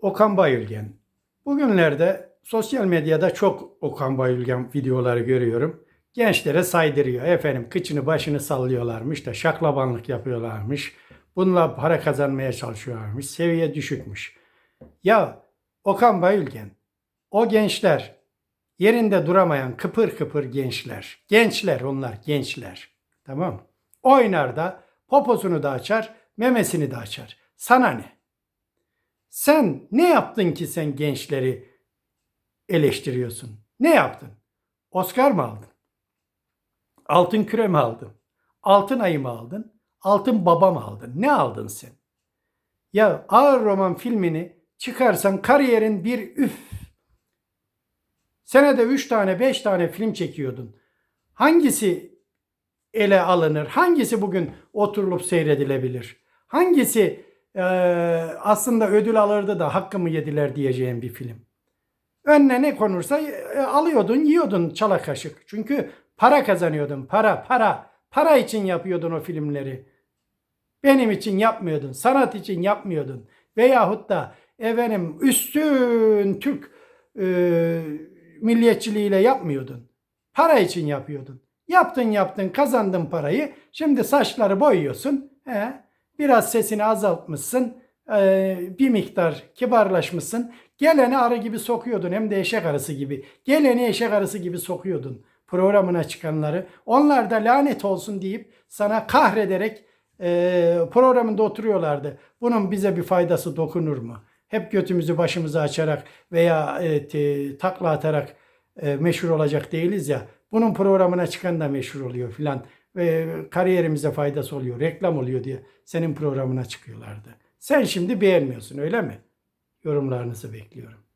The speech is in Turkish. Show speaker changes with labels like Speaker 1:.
Speaker 1: Okan Bayülgen. Bugünlerde sosyal medyada çok Okan Bayülgen videoları görüyorum. Gençlere saydırıyor. Efendim kıçını başını sallıyorlarmış da şaklabanlık yapıyorlarmış. Bununla para kazanmaya çalışıyorlarmış. Seviye düşükmüş. Ya Okan Bayülgen o gençler yerinde duramayan kıpır kıpır gençler. Gençler onlar gençler. Tamam? Oynar da poposunu da açar, memesini de açar. Sana ne? Sen ne yaptın ki sen gençleri eleştiriyorsun? Ne yaptın? Oscar mı aldın? Altın küre mi aldın? Altın ayı mı aldın? Altın baba mı aldın? Ne aldın sen? Ya ağır roman filmini çıkarsan kariyerin bir üf. Senede 3 tane 5 tane film çekiyordun. Hangisi ele alınır? Hangisi bugün oturulup seyredilebilir? Hangisi eee, aslında ödül alırdı da hakkımı yediler diyeceğim bir film? Önüne ne konursa e, alıyordun, yiyordun çala kaşık. Çünkü para kazanıyordun, para, para. Para için yapıyordun o filmleri. Benim için yapmıyordun, sanat için yapmıyordun. Veyahut da efendim üstün Türk e, milliyetçiliğiyle yapmıyordun. Para için yapıyordun. Yaptın yaptın kazandın parayı. Şimdi saçları boyuyorsun. He, biraz sesini azaltmışsın. e, bir miktar kibarlaşmışsın. Geleni arı gibi sokuyordun hem de eşek arısı gibi. Geleni eşek arısı gibi sokuyordun programına çıkanları. Onlar da lanet olsun deyip sana kahrederek e, programında oturuyorlardı. Bunun bize bir faydası dokunur mu? Hep götümüzü başımıza açarak veya e, takla atarak meşhur olacak değiliz ya. Bunun programına çıkan da meşhur oluyor filan. Ve kariyerimize faydası oluyor, reklam oluyor diye senin programına çıkıyorlardı. Sen şimdi beğenmiyorsun öyle mi? Yorumlarınızı bekliyorum.